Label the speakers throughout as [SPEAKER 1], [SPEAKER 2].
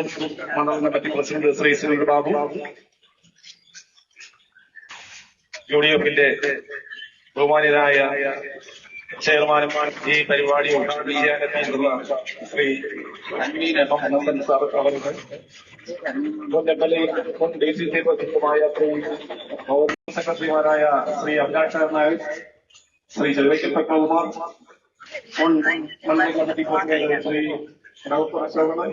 [SPEAKER 1] മണ്ഡലം committee president Shri Sunil Babu U D എഫിന്റെ ബഹുമാനിതരായ ചെയർമാനും ഈ പരിപാടി ഉദ്ഘാടനം ചെയ്യാനെത്തിയിട്ടുള്ള ശ്രീ അൻവീൻ എം പ്രസിഡന്റുമായ ശ്രീ സെക്രട്ടറിമാരായ ശ്രീ അഭിലാഷ് നായർ ശ്രീ ചെറുവയ്ക്കൽ പത്മകുമാർ മുൻ മണ്ഡലം കമ്മിറ്റി ശ്രീ അശോകൻ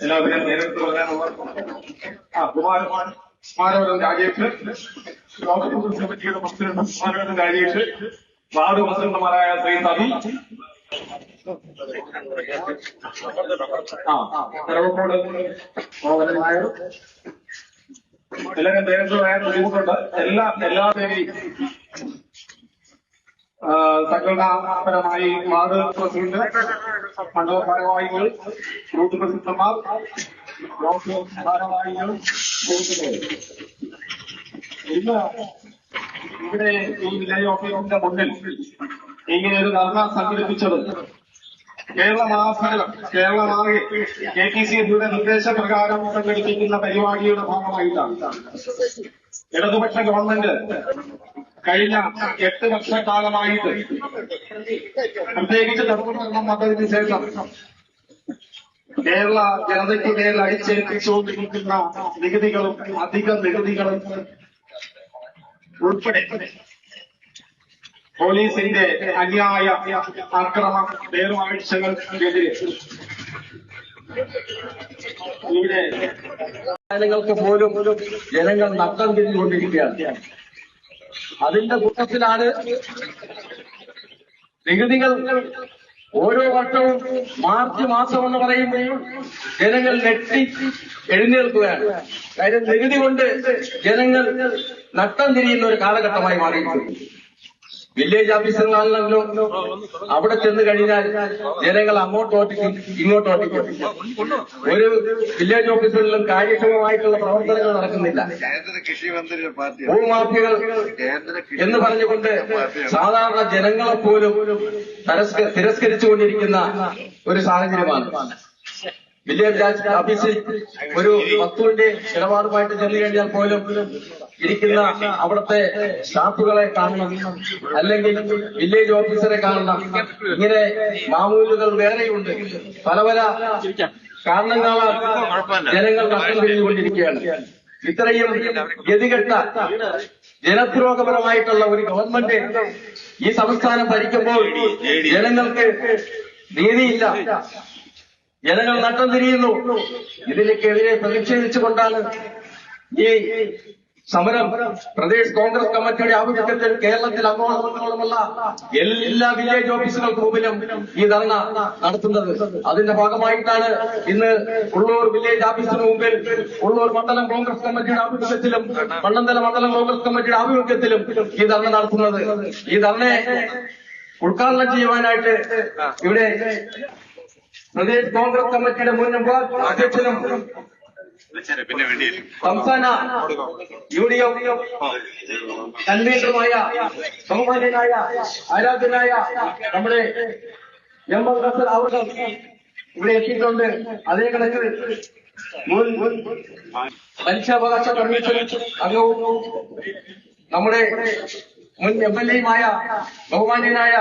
[SPEAKER 1] എല്ലാവരും നേരിട്ട് പറയാനുള്ള ആ സ്മാരകം രാജേഷ് കമ്മിറ്റിയുടെ പ്രസിഡന്റ് സ്മാരകം രാജേഷ് വാർഡ് പ്രസിഡന്റുമാരായ ശ്രീ നായർ എല്ലാവരും നേരിട്ട് പറയാൻ ബുദ്ധിമുട്ടുണ്ട് എല്ലാ എല്ലാവരെയും സംഘടനാപരമായി വാർഡ് പ്രസിഡന്റ് മണ്ഡല ഭാരവാഹികൾ ബൂത്ത് പ്രസിഡന്റുമാർ ബ്ലോക്ക് ഭാരവാഹികൾ ഇന്ന് ഇവിടെ ഈ വില്ലേജ് ഓഫീസിന്റെ മുന്നിൽ ഇങ്ങനെ ഒരു ധർണ സംഘടിപ്പിച്ചത് കേരള മഹാസംഘം കേരളമാകെ കെ ടി സി എഫിയുടെ നിർദ്ദേശപ്രകാരം സംഘടിപ്പിക്കുന്ന പരിപാടിയുടെ ഭാഗമായിട്ടാണ്. ഇടതുപക്ഷ ഗവൺമെന്റ് കഴിഞ്ഞ എട്ട് വർഷക്കാലമായിട്ട് പ്രത്യേകിച്ച് ധർമ്മഭരണം വന്നതിന് ശേഷം കേരള ജനതയ്ക്ക് മേൽ അടിച്ചേൽപ്പിച്ചുകൊണ്ടിരിക്കുന്ന നികുതികളും അധിക നികുതികളും ഉൾപ്പെടെ പോലീസിന്റെ അന്യായ അക്രമ നേർവാഴ്ചകൾക്കെതിരെ
[SPEAKER 2] ജനങ്ങൾക്ക് പോലും ജനങ്ങൾ നട്ടം തിരിഞ്ഞുകൊണ്ടിരിക്കുകയാണ്. അതിന്റെ കൂട്ടത്തിലാണ് നികുതികൾ ഓരോ വർഷവും മാർച്ച് മാസം എന്ന് പറയുമ്പോൾ ജനങ്ങൾ നെട്ടി എഴുന്നേൽക്കുകയാണ്. കാര്യം നികുതി കൊണ്ട് ജനങ്ങൾ നട്ടം തിരിയുന്ന ഒരു കാലഘട്ടമായി മാറിയിട്ടുണ്ട്. വില്ലേജ് ഓഫീസറുകളാണല്ലോ അവിടെ ചെന്ന് കഴിഞ്ഞാൽ ജനങ്ങൾ അങ്ങോട്ട് ഓട്ടിക്കും ഇങ്ങോട്ട് ഓട്ടിക്കും ഒരു വില്ലേജ് ഓഫീസുകളിലും കാര്യക്ഷമമായിട്ടുള്ള പ്രവർത്തനങ്ങൾ നടക്കുന്നില്ല.
[SPEAKER 3] ഭൂമാഫികൾ
[SPEAKER 2] എന്ന് പറഞ്ഞുകൊണ്ട് സാധാരണ ജനങ്ങളെ പോലും തരസ്ക- തിരസ്കരിച്ചുകൊണ്ടിരിക്കുന്ന ഒരു സാഹചര്യമാണ്. വില്ലേജ് രാജ് ഓഫീസിൽ ഒരു വസ്തുവിന്റെ നിലപാടുമായിട്ട് ചെന്നു കഴിഞ്ഞാൽ പോലും ഇരിക്കുന്ന അവിടുത്തെ സ്റ്റാഫുകളെ കാണണം അല്ലെങ്കിൽ വില്ലേജ് ഓഫീസറെ കാണണം. ഇങ്ങനെ മാമൂലുകൾ വേറെയുണ്ട്. പല പല കാരണങ്ങളാൽ ജനങ്ങൾ നഷ്ടം തിരിഞ്ഞുകൊണ്ടിരിക്കുകയാണ് ഇത്രയും ഗതികെട്ട ജനദ്രോഹപരമായിട്ടുള്ള ഒരു ഗവൺമെന്റ് ഈ സംസ്ഥാനം ഭരിക്കുമ്പോൾ ജനങ്ങൾക്ക് നീതിയില്ല. ജനങ്ങൾ നട്ടം തിരിയുന്നു. ഇതിനൊക്കെതിരെ പ്രതിഷേധിച്ചുകൊണ്ടാണ് ഈ സമരം. പ്രദേശ് കോൺഗ്രസ് കമ്മിറ്റിയുടെ ആഭിമുഖ്യത്തിൽ കേരളത്തിൽ അങ്ങോളം എല്ലാ വില്ലേജ് ഓഫീസുകൾക്ക് മുമ്പിലും ഈ ധർണ നടത്തുന്നത്. അതിന്റെ ഭാഗമായിട്ടാണ് ഇന്ന് ഉള്ളൂർ വില്ലേജ് ഓഫീസിന് മുമ്പിൽ ഉള്ളൂർ മണ്ഡലം കോൺഗ്രസ് കമ്മിറ്റിയുടെ ആഭിമുഖ്യത്തിലും മണ്ണന്തല മണ്ഡലം കോൺഗ്രസ് കമ്മിറ്റിയുടെ ആഭിമുഖ്യത്തിലും ഈ ധർണ നടത്തുന്നത്. ഈ ധർണയെ ഉദ്ഘാടനം ചെയ്യുവാനായിട്ട് ഇവിടെ പ്രദേശ് കോൺഗ്രസ് കമ്മിറ്റിയുടെ മുൻ വിഭാഗ് അധ്യക്ഷനും സംസ്ഥാന യു ഡി എഫ് കൺവീനറുമായ ബഹുമാന്യനായ ആരാധ്യനായ നമ്മുടെ എം എം ഹസൻ അവർ ഇവിടെ എത്തിയിട്ടുണ്ട്. അതേ കണക്ക് മുൻ മനുഷ്യാവകാശ കമ്മീഷൻ അംഗവും നമ്മുടെ മുൻ എം എൽ എയുമായ ബഹുമാന്യനായ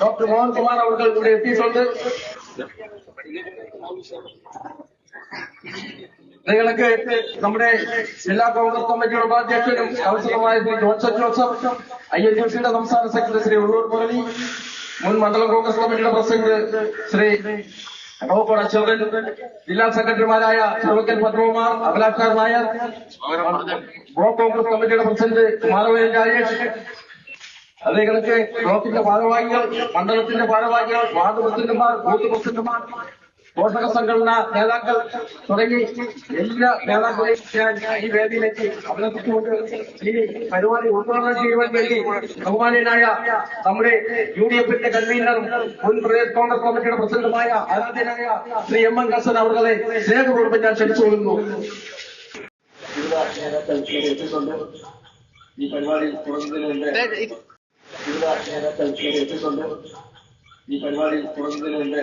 [SPEAKER 2] ഡോക്ടർ മോഹൻകുമാർ അവർ ഇവിടെ എത്തിയിട്ടുണ്ട്. നിങ്ങൾക്ക് നമ്മുടെ ജില്ലാ കോൺഗ്രസ് കമ്മിറ്റിയുടെ ഉപാധ്യക്ഷനും കൗൺസിലറുമായ Shri Johnson Joseph I N U സിയുടെ സംസ്ഥാന സെക്രട്ടറി ശ്രീ ഉള്ളൂർ മുരളി മുൻ മണ്ഡലം കോൺഗ്രസ് കമ്മിറ്റിയുടെ പ്രസിഡന്റ് ശ്രീ റോക്കോട് അശോകൻ ജില്ലാ സെക്രട്ടറിമാരായ ചെറുക്കൽ പത്മകുമാർ അഭിലാഷ് നായർ ബ്ലോക്ക് കോൺഗ്രസ് കമ്മിറ്റിയുടെ പ്രസിഡന്റ് മാധവൻ രാജേഷ് അതേ ഗ്രോത്തിന്റെ ബ്ലോക്കിന്റെ ഭാരവാഹികൾ മണ്ഡലത്തിന്റെ ഭാരവാഹികൾ വാർഡ് പ്രസിഡന്റുമാർ ബൂത്ത് പ്രസിഡന്റുമാർ പോഷക സംഘടന നേതാക്കൾ തുടങ്ങി എല്ലാ നേതാക്കളെയും ഞാൻ ഈ വേദിയിലേക്ക് അഭിനന്ദിച്ചുകൊണ്ട് ഈ പരിപാടി ഉദ്ഘാടനം ചെയ്യുവാൻ വേണ്ടി ബഹുമാനീയനായ നമ്മുടെ യു ഡി എഫിന്റെ കൺവീനറും മുൻ പ്രദേശ് കോൺഗ്രസ് കമ്മിറ്റിയുടെ പ്രസിഡന്റുമായ ആരാധ്യനായ ശ്രീ എം എൻ കസൻ അവരുടെ സ്നേഹപൂർവം ഞാൻ ക്ഷണിച്ചുകൊള്ളുന്നു. ഈ പരിപാടി തുടങ്ങുന്നതിന് മുമ്പ് ഈ പരിപാടി തുടങ്ങുന്നതിന്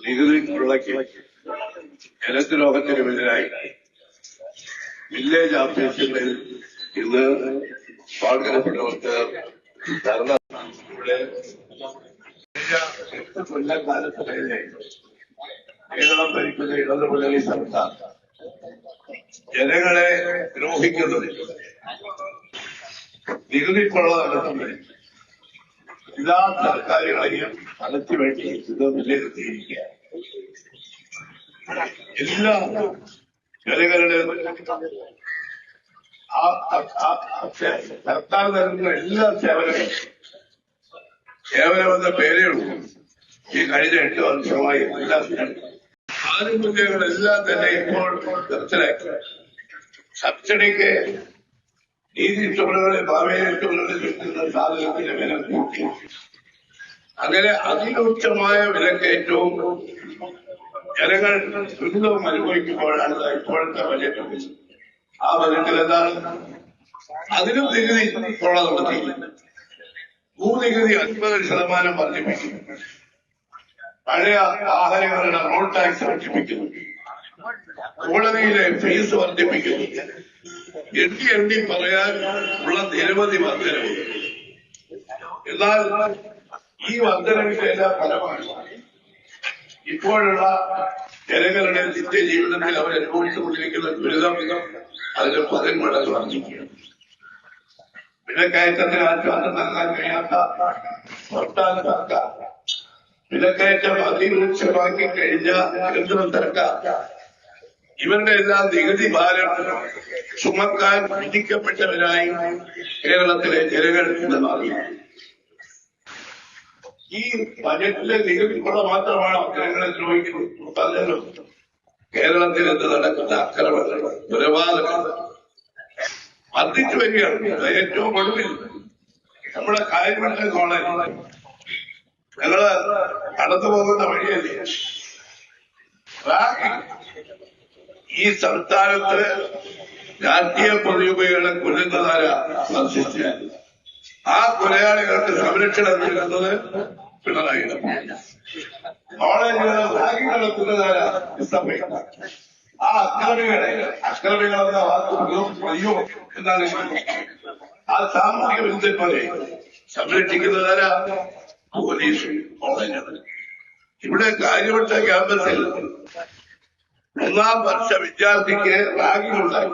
[SPEAKER 3] നികുതി മുളയ്ക്ക് ജലദ്രോഹത്തിനുമെതിരായി വില്ലേജ് ഓഫീസുകളിൽ ഇന്ന് പാടുകപ്പെട്ടവർക്ക് ധർണ എട്ട് കൊല്ലക്കാലത്തിനിടെ കേരളം ഭരിക്കുന്ന ഇടതു മുന്നണി സർക്കാർ ജനങ്ങളെ ദ്രോഹിക്കുന്നത് നികുതി കൊള്ള നടത്തുന്നതിൽ എല്ലാ സർക്കാരുകളെയും അടച്ചു വേണ്ടി ഇത് വിലയിരുത്തിയിരിക്കുക എല്ലാ ജനങ്ങളുടെ സർക്കാർ നൽകുന്ന എല്ലാ സേവനങ്ങളും സേവനമെന്ന പേരേ ഉള്ളൂ. ഈ കഴിഞ്ഞ എട്ട് വർഷമായി എല്ലാം ആനുകൂല്യങ്ങളെല്ലാം തന്നെ ഇപ്പോൾ നിർത്തലാക്കി സബ്സിഡിക്ക് നീതി സ്റ്റോറുകളിൽ ഭാവേന സ്റ്റോറുകളിൽ കിട്ടുന്ന സാധനത്തിന്റെ വില കൂട്ടി. അങ്ങനെ അതിരൂക്ഷമായ വിലക്കയറ്റവും ജനങ്ങൾ ദുരിതവും അനുഭവിക്കുമ്പോഴാണ് ഇപ്പോഴത്തെ ബജറ്റ് ആ ബജറ്റിൽ എന്താണ്? അതിനും നികുതി കൊള്ള നടത്തി ഭൂനികുതി അൻപത് ശതമാനം വർദ്ധിപ്പിക്കും. പഴയ വാഹനങ്ങളുടെ റോഡ് ടാക്സ് വർദ്ധിപ്പിക്കുന്നു. കോടതിയിലെ ഫീസ് വർദ്ധിപ്പിക്കുന്നു. എണ്ണി എണ്ണി പറയാൻ ഉള്ള നിരവധി വർധനവ് എന്നാൽ ഈ വർധനവിന്റെ എല്ലാം ഫലമാണ് ഇപ്പോഴുള്ള ജനങ്ങളുടെ നിത്യജീവിതത്തിൽ അവർ അനുഭവിച്ചുകൊണ്ടിരിക്കുന്ന ദുരിതം അതിന് പതിന്മടങ്ങ് വർദ്ധിക്കുകയാണ്. വിലക്കയറ്റത്തിന് ആശ്വാസം നൽകാൻ കഴിയാത്ത സംസ്ഥാന സർക്കാർ വിലക്കയറ്റം അതിരൂക്ഷമാക്കി കഴിഞ്ഞ കേന്ദ്ര സർക്കാർ ഇവരുടെ എല്ലാം നികുതി ഭാരം ചുമക്കാൻ വിധിക്കപ്പെട്ടവരായി കേരളത്തിലെ ജനങ്ങൾ ഇന്ന് മാറി. ഈ ബജറ്റിലെ നികുതി കൊള്ള മാത്രമാണ് ജനങ്ങളെ ദ്രോഹിക്കുന്നത്. പറഞ്ഞല്ലോ കേരളത്തിൽ എന്ത് നടക്കുന്ന അക്രമങ്ങൾ കൊലപാതകങ്ങൾ. വർദ്ധിച്ചു വരികയാണ്. ഏറ്റവും ഒടുവിൽ. നമ്മുടെ കാര്യമണ്ഡല കോളേജ്. ഞങ്ങൾ കടന്നു പോകുന്ന വഴിയല്ലേ? ഈ സംസ്ഥാനത്ത് രാഷ്ട്രീയ പ്രതിഭകളെ കൊല്ലുന്നതാര? ആ കൊലയാളികൾക്ക് സംരക്ഷണം നൽകുന്നത് പിണറായി കോളേജുകളെ റാഗിംഗ് നടത്തുന്നതാര ആ അക്രമികളെ അക്രമികളെന്ന വാക്ക് എന്നാണ് ആ സാമൂഹിക വിരുദ്ധന്മാരെ സംരക്ഷിക്കുന്നതാരാ? പോലീസ് കോളേജുകൾ ഇവിടെ കാര്യവട്ട ക്യാമ്പസിൽ ഒന്നാം വർഷ വിദ്യാർത്ഥിക്ക് റാഗിംഗ് ഉണ്ടായി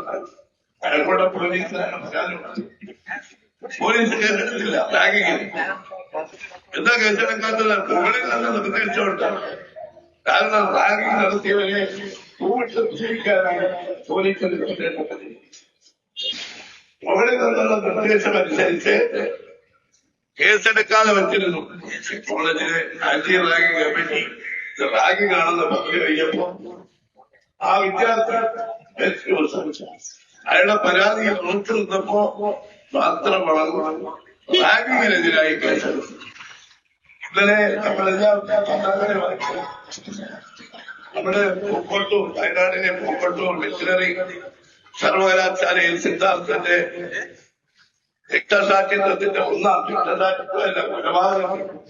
[SPEAKER 3] അയാൾക്കൂടെ പോലീസ് പോലീസ് കേസെടുത്തില്ല റാഗിങ്ങിന് എന്താ കേസെടുക്കാത്തത് മുകളിൽ നിന്ന് നിർദ്ദേശമുണ്ട് കാരണം റാഗിംഗ് നടത്തിയവരെ കൂട്ട് വിജയിക്കാനാണ് പോലീസിന് മുകളിൽ നിന്നുള്ള നിർദ്ദേശമനുസരിച്ച് കേസെടുക്കാതെ വെച്ചിരുന്നു. കോളേജിലെ ആന്റി റാഗിംഗ് കമ്മിറ്റി റാഗി റാഗിംഗ് ആണെന്ന് പറഞ്ഞു കഴിഞ്ഞപ്പോ ആ വിദ്യാർത്ഥി അയാളുടെ പരാതി നിന്നപ്പോ മാത്രം വളർന്നു. റാഗിങ്ങിനെതിരായി കേസെടുത്തു. ഇന്നലെ നമ്മളെല്ലാം. നമ്മുടെ പൂക്കോട്ടൂർ വയനാടിനെ പൂക്കോട്ടൂർ വെറ്റിനറി സർവകലാശാലയിൽ സിദ്ധാർത്ഥന്റെ രക്തസാക്ഷിത്വത്തിന്റെ ഒന്നാം രക്തസാക്ഷിത്വമല്ല കൊലപാതകം.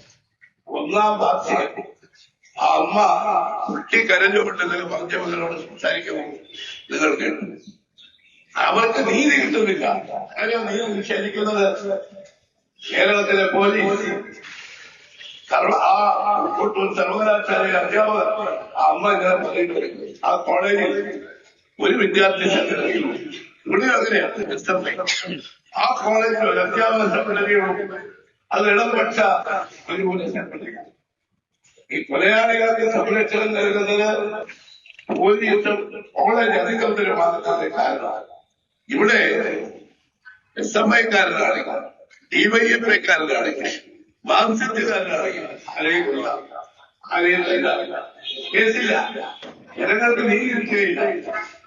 [SPEAKER 3] ഒന്നാം വാർഷികം. ആ അമ്മ കുട്ടി കരഞ്ഞുകൊണ്ട് നിങ്ങൾ മാധ്യമങ്ങളോട് സംസാരിക്കുന്നു നിങ്ങൾ കേട്ടു. അവർക്ക് നീതി കിട്ടുന്നില്ല. കാര്യം നീതി നിഷേധിക്കുന്നത്? കേരളത്തിലെ പോലീസ്. സർവ ആ കോട്ടൂർ സർവകലാശാലയിലെ അധ്യാപകർ ആ അമ്മ ഇങ്ങനെ പറയുന്നത് ആ കോളേജിൽ ഒരു വിദ്യാർത്ഥി സെക്രട്ടറിയും ഇവിടെ അങ്ങനെയാണ്. ആ കോളേജിൽ ഒരു അധ്യാപക സെക്രട്ടറിയും അത് ഇടപെട്ട ഒരു സംഘടന ഈ കൊലയാളികൾക്ക് സംരക്ഷണം നൽകുന്നത് പോലീസും കോളേജ് അധികൃതരുമാകുന്നതിന്റെ കാരണം ഇവിടെ എസ് എം ഐക്കാരനാണ്. ഡിവൈഎഫ്ഐക്കാരനാണെങ്കിൽ മാർക്സിസ്റ്റുകാരനാണെങ്കിൽ അറിയില്ല അറിയുന്നില്ല കേസില്ല. ജനങ്ങൾക്ക് നീതിയിരിക്കുകയില്ല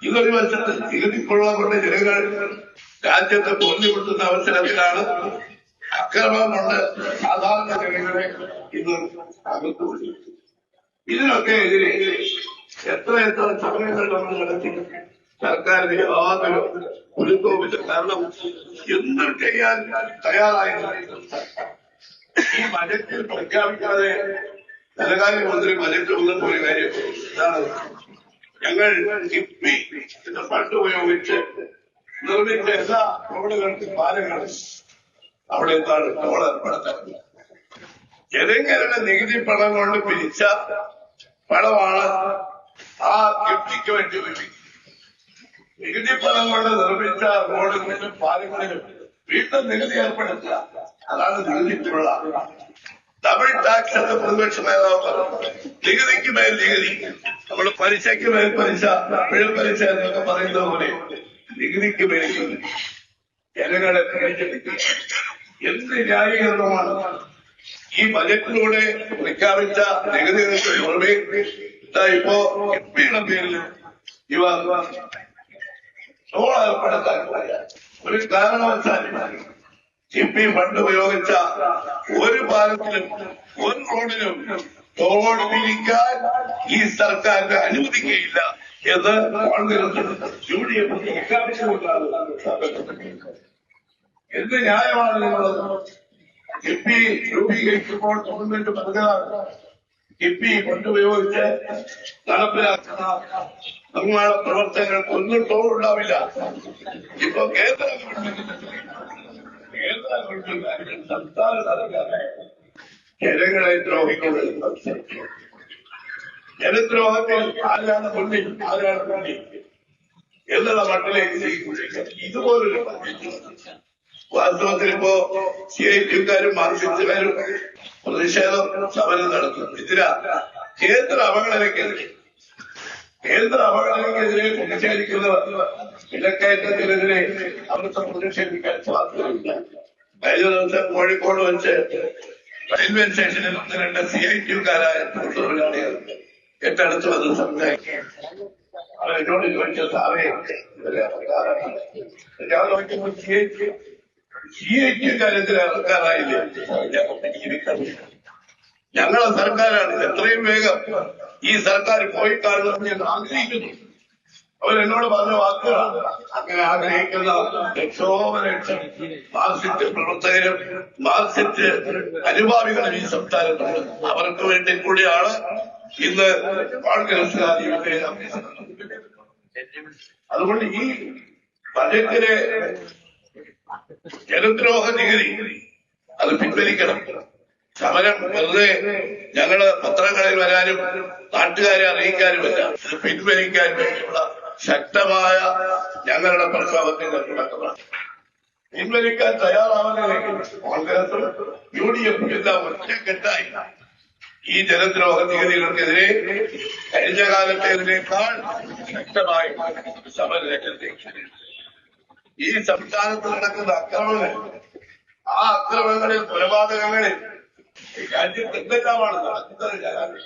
[SPEAKER 3] ഇതൊരു വശത്ത് തിരുത്തിക്കൊള്ളാൻ കൊണ്ട് ജനങ്ങൾ രാജ്യത്തെ പൊന്നിവിട്ടുന്ന അവസരത്തിലാണ് അക്രമം കൊണ്ട് സാധാരണ ജനങ്ങളെ ഇന്ന് അകത്തു. ഇതിനൊക്കെ എതിരെ എത്ര എത്ര സമയങ്ങൾ നമ്മൾ നടത്തി. സർക്കാരിന് യാതൊരു ഒരുക്കവുമില്ല. കാരണം എന്തും ചെയ്യാൻ തയ്യാറായിരുന്നു ഈ ബജറ്റിൽ പ്രഖ്യാപിക്കാതെ ധനകാര്യ മന്ത്രി ബജറ്റ് വന്നപ്പോ ഒരു കാര്യം. ഇതാണ് ഞങ്ങൾ കിഫ്ബി. എന്ന ഫണ്ട് ഉപയോഗിച്ച് നിർമ്മിച്ച എല്ലാ റോഡുകൾക്കും പാലങ്ങളും അവിടെ എന്താണ് ടോൾ ഏർപ്പെടുത്തുന്നത് ജനങ്ങളുടെ നികുതി പണം കൊണ്ട് പിരിച്ച പണമാണ് ആ കിഫ്ബിക്ക് വേണ്ടി ഉപയോഗിക്കുന്നത്. നികുതി പണം കൊണ്ട് നിർമ്മിച്ച റോഡുകളിലും പാലങ്ങളിലും വീണ്ടും നികുതി ഏർപ്പെടുത്തുക. അതാണ് നികുതിക്കുള്ള ഡബിൾ ടാക്സ് എന്ന് പ്രതിപക്ഷ നേതാവ് പറഞ്ഞു നികുതിക്ക് മേൽ നികുതി നമ്മൾ പലിശയ്ക്ക് മേൽ പലിശ പിഴ പലിശ എന്നൊക്കെ പറയുന്നത് പോലെ നികുതിക്ക് മേൽ ജനങ്ങളെ എന്ത് ന്യായീകരണമാണ്? ഈ ബജറ്റിലൂടെ പ്രഖ്യാപിച്ച നികുതി ഇതാ ഇപ്പോ എപ്പിയുടെ പേരിൽ ഇവ ടോൾ ഏർപ്പെടുത്താൻ ഒരു കാരണവശാലും കിഫ്ബി ഫണ്ട് ഉപയോഗിച്ച ഒരു പാലത്തിലും ഒരു റോഡിലും തോട് പിരിക്കാൻ ഈ സർക്കാരിന് അനുവദിക്കുകയില്ല എന്ന് കോൺഗ്രസ് യു ഡി എഫ് പ്രഖ്യാപിച്ചുകൊണ്ടാണ്. എന്ത് ന്യായമാണ് നിങ്ങൾ കിഫ്ബി രൂപീകരിക്കുമ്പോൾ ഗവൺമെന്റ് പറഞ്ഞതാണ്? കിഫ്ബി കൊണ്ടുപയോഗിച്ച് നടപ്പിലാക്കുന്ന നിർമ്മാണ പ്രവർത്തനങ്ങൾക്ക് ഒന്നും തോടുണ്ടാവില്ല ഇപ്പൊ കേന്ദ്ര ഗവൺമെന്റ് സംസ്ഥാന സർക്കാർ ജനങ്ങളെ ദ്രോഹിക്കുന്നത് ജനദ്രോഹത്തിൽ ആരാണ് മുന്നിൽ ആരാണ് മുന്നിൽ എന്നുള്ള മട്ടിലേക്ക് ഇതുപോലൊരു വാസ്തവത്തിൽ ഇപ്പോ സി ഐ ടിക്കാരും മാർക്സിസ്റ്റുകാരും പ്രതിഷേധം സമരം നടത്തും ഇതിന കേന്ദ്ര അവഗണനയ്ക്കെതിരെ കേന്ദ്ര അവഗണനയ്ക്കെതിരെ പ്രതിഷേധിക്കുന്നവർ വിലക്കയറ്റത്തിനെതിരെ അവിടുത്തെ പ്രതിഷേധിക്കാൻ സാധ്യതയില്ല കഴിഞ്ഞ ദിവസം കോഴിക്കോട് വെച്ച് റെയിൽവേ സ്റ്റേഷനിൽ ഒന്ന് രണ്ട് സി ഐ ടിക്കാരായ തൊഴിലാളികൾ ഏറ്റെടുത്ത് വന്ന് സംസാരിക്കും അവരോട് ചോദിച്ച സാറേ C I T C I T കാര്യത്തിൽ ഇറക്കാറായില്ലേ? ഞങ്ങൾക്ക് ജീവിക്കണം ഞങ്ങളെ സർക്കാരാണ് എത്രയും വേഗം ഈ സർക്കാർ പോയി കാണണമെന്ന് ഞാൻ ആഗ്രഹിക്കുന്നു. അവരെന്നോട് പറഞ്ഞ വാക്കുകളാണ് അങ്ങനെ ആഗ്രഹിക്കുന്ന ലക്ഷോപലക്ഷം മാർസിറ്റ് പ്രവർത്തകരും മാർസിറ്റ് അനുഭാവികളും ഈ സംസ്ഥാനത്തുണ്ട്. അവർക്ക് വേണ്ടി കൂടിയാണ് ഇന്ന് കോൺഗ്രസുകാർ ഇവിടെ അതുകൊണ്ട് ഈ ബജറ്റിലെ ജനദ്രോഹ നികുതി അത് പിൻവലിക്കണം. സമരം വെറുതെ ഞങ്ങൾ പത്രങ്ങളിൽ വരാനും നാട്ടുകാരെ അറിയിക്കാനുമല്ല ഇത് പിൻവലിക്കാൻ വേണ്ടിയുള്ള ശക്തമായ ഞങ്ങളുടെ പ്രക്ഷോഭത്തിന്റെ തുടക്കമാണ്. പിൻവലിക്കാൻ തയ്യാറാവാനായി കോൺഗ്രസും യു ഡി എഫും എല്ലാം ഒറ്റക്കെട്ടായി. ഈ ജനദ്രോഹ നികുതികൾക്കെതിരെ കഴിഞ്ഞ കാലത്തേതിനേക്കാൾ ശക്തമായി സമരരംഗത്തേക്ക് ഈ സംസ്ഥാനത്ത് നടക്കുന്ന അക്രമങ്ങൾ ആ അക്രമങ്ങളിൽ കൊലപാതകങ്ങളിൽ രാജ്യത്ത് എന്തെല്ലാമാണ് നടക്കുന്നത്?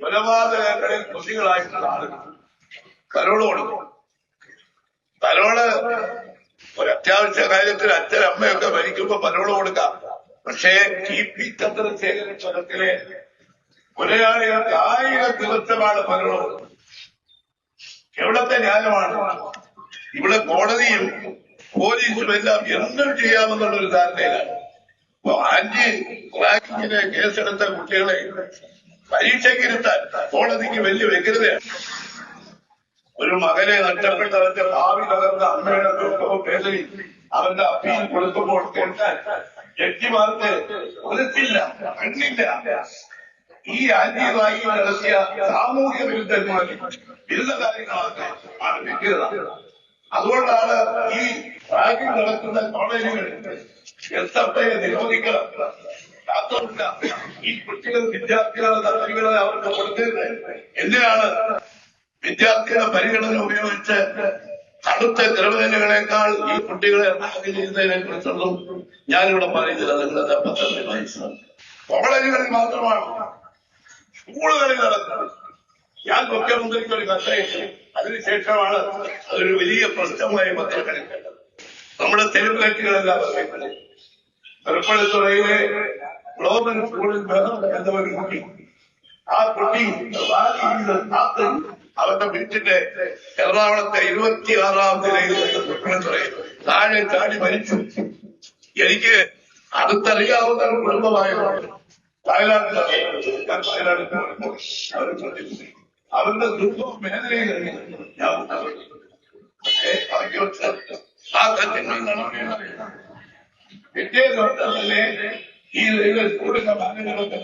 [SPEAKER 3] കൊലപാതകങ്ങളിൽ കൃഷികളായിട്ടുള്ള ആളുകൾ. കരോട് കൊടുക്കും. കരോൾ ഒരു കാര്യത്തിൽ അച്ഛൻ അമ്മയൊക്കെ മരിക്കുമ്പോ കരോൾ കൊടുക്കാം. പക്ഷേ ടി പി ചന്ദ്രശേഖരത്തിലെ കൊലയാളികൾക്ക് ആയിരം ദിവസമാണ് പരോൾ എവിടത്തെ ന്യായമാണ്? ഇവിടെ കോടതിയും പോലീസും എല്ലാം എന്തും ചെയ്യാമെന്നുള്ളൊരു ധാരണയിലാണ്. അപ്പൊ ആന്റി റാങ്കിങ്ങിനെ കേസെടുത്ത കുട്ടികളെ പരീക്ഷയ്ക്കിരുത്താൻ കോടതിക്ക് വലിയ വ്യഗ്രതയാണ്. ഒരു മകനെ നഷ്ടപ്പെട്ടവന്റെ ഭാവി തകർന്ന അമ്മയുടെ ദുഃഖവും വേദനയും അവന്റെ അപ്പീൽ കൊടുക്കുമ്പോൾ കേട്ടാൽ ജഡ്ജിമാർക്ക് ഒരുത്തില്ല കണ്ണില്ല ഈ ആന്റിയുമായി നടത്തിയ സാമൂഹ്യ വിരുദ്ധന്മാർ വിരുദ്ധ കാര്യങ്ങളാണ് ആണ് അതുകൊണ്ടാണ് ഈ റാഗിംഗ് നടക്കുന്ന കോളേജുകൾ എസ് എഫ് ഐ നിരോധിക്കണം. ഈ കുട്ടികൾ വിദ്യാർത്ഥികളുടെ നടത്തികളെ അവർക്ക് കൊടുക്കരുത് എന്തിനാണ്? വിദ്യാർത്ഥികളുടെ പരിഗണന ഉപയോഗിച്ച് അടുത്ത ക്രിമിനലുകളെക്കാൾ ഈ കുട്ടികളെ റാഗ് ചെയ്യുന്നതിനെ കുറിച്ചൊന്നും ഞാനിവിടെ പറയുന്നില്ല. നിങ്ങളുടെ പദ്ധതി മനസ്സിലാണ് കോളേജുകളിൽ മാത്രമാണ്. സ്കൂളുകളിൽ നടക്കുന്നത്. ഞാൻ മുഖ്യമന്ത്രിക്ക് ഒരു കത്തയച്ചു അതിനുശേഷമാണ് അതൊരു വലിയ പ്രശ്നമായി പത്രങ്ങളിൽ കണ്ടത് നമ്മുടെ തെരുവുകെട്ടുകളെല്ലാം അറിയപ്പെടുന്നത് തൃപ്പണിത്തുറയിലെ ഗ്ലോബൽ സ്കൂളിൽ ബഹളം എന്ന ഒരു കുട്ടി. ആ കുട്ടി റാലി ചെയ്ത് കാത്ത് അവന്റെ വീട്ടിന്റെ എറണാകുളത്തെ ഇരുപത്തിയാറാം നിലയിൽ തൃപ്പണിത്തുറയിൽ താഴെ ചാടി മരിച്ചു എനിക്ക് അടുത്തറിയാവുന്ന ഒരു കുടുംബമായതുകൊണ്ട് വയനാട്ടിലാണ് ഞാൻ വയനാട്ടിൽ പോയപ്പോൾ അവരെ ശ്രദ്ധിച്ചു അവരുടെ ദുഃഖവും വേദനയും ഞാൻ ഉണ്ടാവുന്നു. പക്ഷേ ഭാഗ്യവശാൽ ആ കല്യങ്ങൾ നടക്കുകയാണ് പിറ്റേ ദിവസം തന്നെ ഈ റെയിൽവേ സ്കൂളിന്റെ ഭാഗങ്ങളൊക്കെ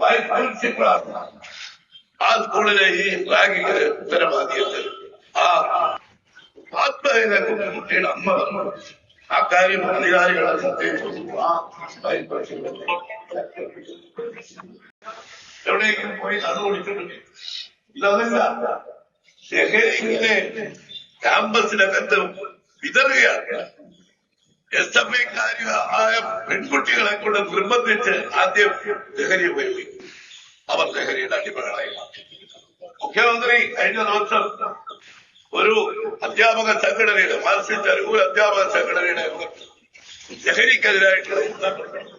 [SPEAKER 3] പ്രിൻസിപ്പളാണ് ആ സ്കൂളിലെ ഈ റാങ്കിങ്ങിന് ഉത്തരവാദിയത്തിൽ ആ ആത്മഹത്യ കുട്ടിയുടെ അമ്മ പറഞ്ഞു ആ കാര്യം അധികാരികളെ എവിടെയെങ്കിലും പോയി അത് കുടിച്ചിട്ടുണ്ട് ഇതല്ല. ലഹരി ഇങ്ങനെ ക്യാമ്പസിനകത്ത് വിതറുകയാണ്. എസ് എഫ് ആയ പെൺകുട്ടികളെ കൊണ്ട് നിർബന്ധിച്ച് ആദ്യം ലഹരി ഉപയോഗിക്കും അവർ ലഹരിയുടെ അടിമകളായി. മുഖ്യമന്ത്രി കഴിഞ്ഞ ദിവസം ഒരു അധ്യാപക സംഘടനയുടെ മാർസിസ്റ്റ് ഒരു അധ്യാപക സംഘടനയുടെ നടത്തുന്നു.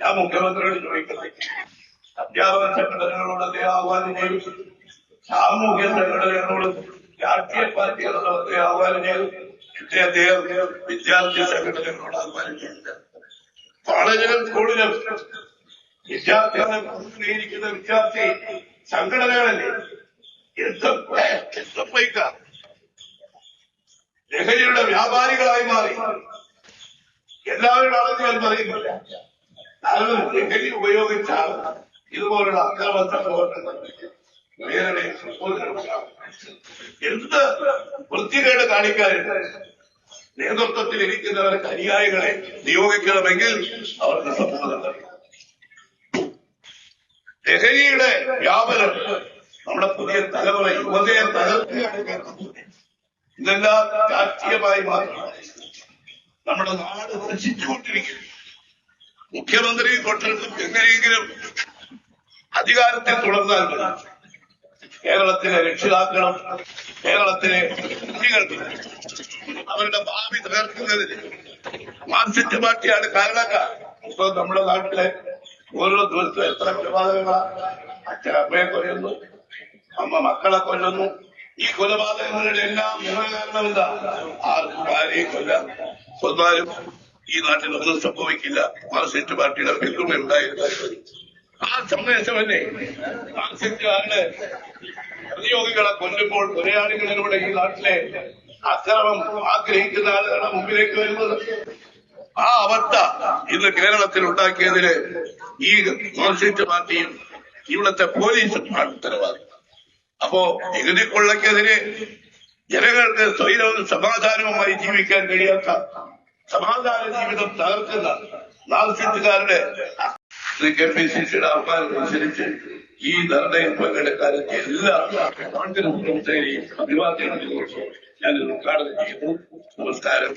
[SPEAKER 3] ഞാൻ മുഖ്യമന്ത്രിയോട് ചോദിക്കുന്നത് അധ്യാപക സംഘടനകളോട് അദ്ദേഹം ആഹ്വാനം ചെയ്തു സാമൂഹ്യ സംഘടനകളോട് രാഷ്ട്രീയ പാർട്ടികളോട് അദ്ദേഹം ആഹ്വാനം ചെയ്തു പക്ഷേ അദ്ദേഹം വിദ്യാർത്ഥി സംഘടനകളോട് ആഹ്വാനം ചെയ്തില്ല കോളേജിലും സ്കൂളിലും വിദ്യാർത്ഥികളെ പ്രതിനിധീകരിക്കുന്ന വിദ്യാർത്ഥി സംഘടനകളല്ലേ എന്തൊക്കെ ലഹരിയുടെ വ്യാപാരികളായി മാറി. എല്ലാവരും അളഞ്ഞു ഞാൻ പറയുന്നില്ല. കാരണം ലഹരി ഉപയോഗിച്ചാൽ ഇതുപോലുള്ള അക്രമ സംഭവങ്ങൾ വേറെ. എന്ത് വൃത്തികേട് കാണിക്കാനുണ്ട് നേതൃത്വത്തിൽ ഇരിക്കുന്നവർക്ക് അനുയായികളെ നിയോഗിക്കണമെങ്കിൽ അവർക്ക് സമ്മതം. ലഹരിയുടെ വ്യാപനം നമ്മുടെ പുതിയ തലമുറ യുവതയെ തകർക്കുകയാണ് ഇതെല്ലാം രാഷ്ട്രീയമായി മാത്രമാണ് നമ്മുടെ നാട് നശിച്ചുകൊണ്ടിരിക്കുന്നു മുഖ്യമന്ത്രി തൊട്ടടുത്തും എങ്ങനെയെങ്കിലും അധികാരത്തെ തുടർന്നാൽ മതി. കേരളത്തിലെ രക്ഷിതാക്കളും കേരളത്തിലെ കുട്ടികൾക്കും അവരുടെ ഭാവി തകർക്കുന്നതിന് മാർക്സിസ്റ്റ് പാർട്ടിയാണ് കാരണക്കാർ. ഇപ്പൊ നമ്മുടെ നാട്ടിലെ ഓരോ ദിവസവും എത്ര കൊലപാതകങ്ങളാണ് അച്ഛൻ അമ്മയെ കൊല്ലുന്നു അമ്മ മക്കളെ കൊല്ലുന്നു. ഈ കൊലപാതകങ്ങളുടെ എല്ലാം മൂല കാരണം എന്താ? ആർക്കും ഭാര്യയെ കൊല്ലാം കൊന്നാലും ഈ നാട്ടിൽ ഒന്നും സംഭവിക്കില്ല. മാർക്സിസ്റ്റ് പാർട്ടിയുടെ പിന്തുണ ഉണ്ടായിരുന്നു ആ സന്ദേശമല്ലേ മാർക്സിസ്റ്റുകാരുടെ പ്രതിയോഗികളെ കൊല്ലുമ്പോൾ കൊലയാളികളിലൂടെ ഈ നാട്ടിലെ അക്രമം ആഗ്രഹിക്കുന്ന ആളുകളുടെ മുമ്പിലേക്ക് വരുന്നത്. ആ അവസ്ഥ ഇന്ന് കേരളത്തിൽ ഉണ്ടാക്കിയതിന് ഈ മാർക്സിസ്റ്റ് പാർട്ടിയും ഇവിടുത്തെ പോലീസും ആണ് ഉത്തരവാദി. അപ്പോ നികുതി കൊള്ളക്കെതിരെ ജനങ്ങൾക്ക് സ്വൈരവും സമാധാനവുമായി ജീവിക്കാൻ കഴിയാത്ത സമാധാന ജീവിതം തകർക്കുന്ന മാർക്സിസ്റ്റുകാരുടെ ಇದಕ್ಕೆ ಬಿಸಿಸಿ ಆಹ್ವಾನ ಸಿರಿಸಿ ಈ ನಿರ್ಣಯ ಪಂಗಡಕಾರಕ್ಕೆ ಎಲ್ಲ ಕಾಂಗ್ರೆಸ್ ಸೇರಿ ಅಭಿವಾದನೆ ഞാനൊരു ഉദ്ഘാടനം ചെയ്യുന്നു നമസ്കാരം